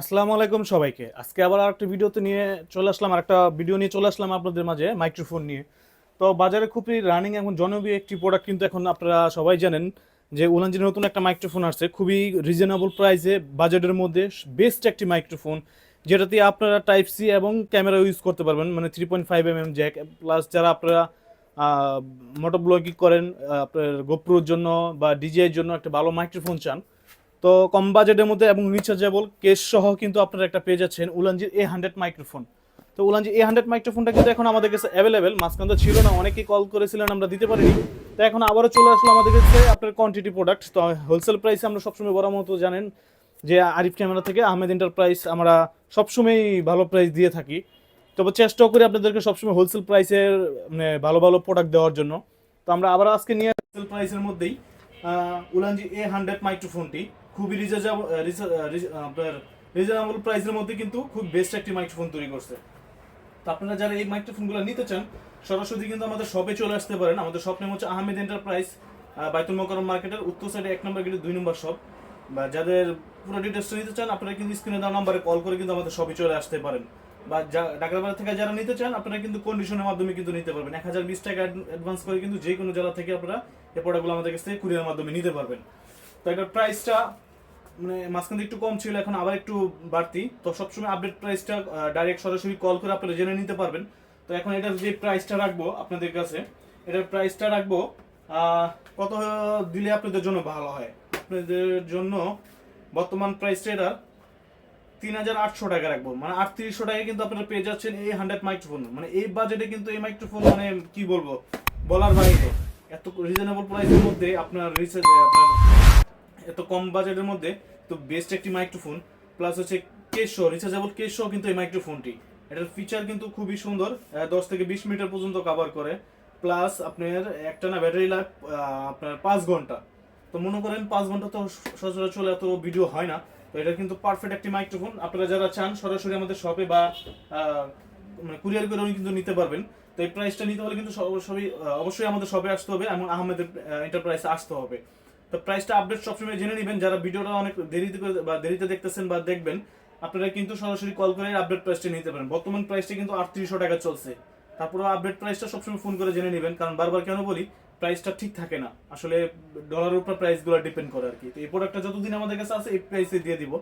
আসসালামু আলাইকুম সবাইকে। আজকে আবার আরেকটা ভিডিওতে নিয়ে চলে আসলাম, আরেকটা ভিডিও নিয়ে চলে আসলাম আপনাদের মাঝে মাইক্রোফোন নিয়ে। তো বাজারে খুবই রানিং এখন জনপ্রিয় একটি প্রোডাক্ট কিন্তু এখন আপনারা সবাই জানেন যে উলানজির নতুন একটা মাইক্রোফোন আসছে, খুবই রিজনেবল প্রাইসে বাজেটের মধ্যে বেস্ট একটি মাইক্রোফোন, যেটাতে আপনারা টাইপ সি এবং ক্যামেরা ইউজ করতে পারবেন মানে three point five m m jack plus যারা আপনারা মোটর ব্লগিং করেন আপনার গোপ্রোর জন্য বা ডিজিআইয়ের জন্য একটা ভালো মাইক্রোফোন চান তো কম বাজেটের মধ্যে এবং রিচার্জেবল কেস সহ কিন্তু আপনারা একটা পেয়ে যাচ্ছেন উলানজির এ হান্ড্রেড মাইক্রোফোন তো উলানজি এ হান্ড্রেড মাইক্রোফোনটা কিন্তু এখন আমাদের কাছে অ্যাভেলেবেল মাঝখান তো ছিল না, অনেকেই কল করেছিলেন, আমরা দিতে পারিনি। তো এখন আবারও চলে আসলো আমাদের কাছে আপনার কোয়ান্টিটি প্রোডাক্ট তো হোলসেল প্রাইসে আমরা সবসময় বড় মতো জানেন যে আরিফ ক্যামেরা থেকে, আহমেদ এন্টারপ্রাইজ আমরা সবসময়ই ভালো প্রাইস দিয়ে থাকি। তবে চেষ্টাও করি আপনাদেরকে সবসময় হোলসেল প্রাইসের মানে ভালো ভালো প্রোডাক্ট দেওয়ার জন্য। তো আমরা আবার আজকে নিয়ে হোলসেল প্রাইসের মধ্যেই উলানজি এ হান্ড্রেড মাইক্রোফোনটি খুবই রিচার্জেবল আপনার রিজনেবল প্রাইসের মধ্যে কিন্তু খুব বেস্ট একটি মাইক্রোফোন তৈরি করছে। তো আপনারা যারা এই মাইক্রোফোনগুলো নিতে চান, সরাসরি কিন্তু আমাদের শপে চলে আসতে পারেন। আমাদের শপ নেম হচ্ছে আহমেদ এন্টারপ্রাইজ বাইতুল মোকারম মার্কেটের উত্তর সাইডে এক নম্বর গেটে দুই নম্বর শপ বা যাদের পুরো ডিটেলসটা নিতে চান, আপনারা কিন্তু স্ক্রিনে দেওয়া নাম্বারে কল করে কিন্তু আমাদের শপে চলে আসতে পারেন। বা যা- বাইরে থেকে যারা নিতে চান, আপনারা কিন্তু কন্ডিশনের মাধ্যমে কিন্তু নিতে পারবেন। এক হাজার বিশ টাকা অ্যাডভান্স করে কিন্তু যে কোনো জেলা থেকে আপনারা এই প্রোডাক্টগুলো আমাদের কাছ থেকে কুরিয়ার মাধ্যমে নিতে পারবেন। তো এটার প্রাইসটা মানে মাঝখান একটু কম ছিল, এখন আবার একটু বাড়তি। তো সবসময় আপডেট প্রাইসটা ডাইরেক্ট সরাসরি কল করে আপনারা জেনে নিতে পারবেন। তো এখন এটার যে প্রাইসটা রাখব আপনাদের কাছে, এটার প্রাইসটা রাখব কত দিলে আপনাদের জন্য ভালো হয়? আপনাদের জন্য বর্তমান প্রাইসটা এটার তিন হাজার আটশো টাকা রাখব। মানে আটত্রিশশো টাকায় কিন্তু আপনারা পেয়ে যাচ্ছেন এই হান্ড্রেড মাইক্রোফোন মানে এই বাজেটে কিন্তু এই মাইক্রোফোন মানে কি বলব, বলার বাইরে। এত রিজনেবল প্রাইসের মধ্যে আপনার রিসার্চ আপনার এত কম বাজেটের মধ্যে তো বেস্ট একটি মাইক্রোফোন প্লাস হচ্ছে কেশো রিচার্জেবল কেশো কিন্তু এই মাইক্রোফোনটি এটার ফিচার কিন্তু খুবই সুন্দর দশ থেকে বিশ মিটার পর্যন্ত কভার করে প্লাস আপনার একটা না ব্যাটারি লাইফ আপনার পাঁচ ঘণ্টা। তো মনে করেন পাঁচ ঘণ্টা তো সচরাচর এত ভিডিও হয় না তো এটা কিন্তু পারফেক্ট একটি মাইক্রোফোন আপনারা যারা চান সরাসরি আমাদের শপে বা মানে কুরিয়ার করেও কিন্তু নিতে পারবেন। তো এই প্রাইসটা নিতে হলে কিন্তু আহ, অবশ্যই আমাদের শপে আসতে হবে এবং আহমেদের এন্টারপ্রাইসে আসতে হবে। তো প্রাইসটা আপডেট সবসময় জেনে নেবেন। যারা ভিডিওটা অনেক দেরিতে করে- বা দেরিতে দেখতেছেন বা দেখবেন, আপনারা কিন্তু সরাসরি কল করে আপডেট প্রাইসটা নিতে পারেন। বর্তমান প্রাইসটা কিন্তু আটত্রিশশো টাকা চলছে। তারপরে আপডেট প্রাইসটা সবসময় ফোন করে জেনে নেবেন। কারণ বারবার কেন বলি প্রাইসটা ঠিক থাকে না। আসলে ডলারের উপর প্রাইসগুলো ডিপেন্ড করে আর কি। তো এই প্রোডাক্টটা যতদিন আমাদের কাছে আছে, এই প্রাইসে দিয়ে দিব।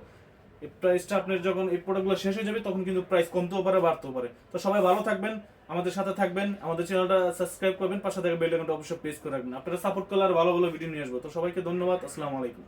এই প্রাইসটা আপনার যখন এই প্রোডাক্টগুলো শেষ হয়ে যাবে, তখন কিন্তু প্রাইস কমতেও পারে, বাড়তেও পারে। তো সবাই ভালো থাকবেন। আমাদের সাথে থাকবেন, আমাদের চ্যানেলটা সাবস্ক্রাইব করবেন, পাশে থাকা বেল আইকনটা অবশ্যই প্রেস করে রাখবেন। আপনারা সাপোর্ট করলে আর ভালো ভালো ভিডিও নিয়ে আসব। তো সবাইকে ধন্যবাদ, আসসালামু আলাইকুম।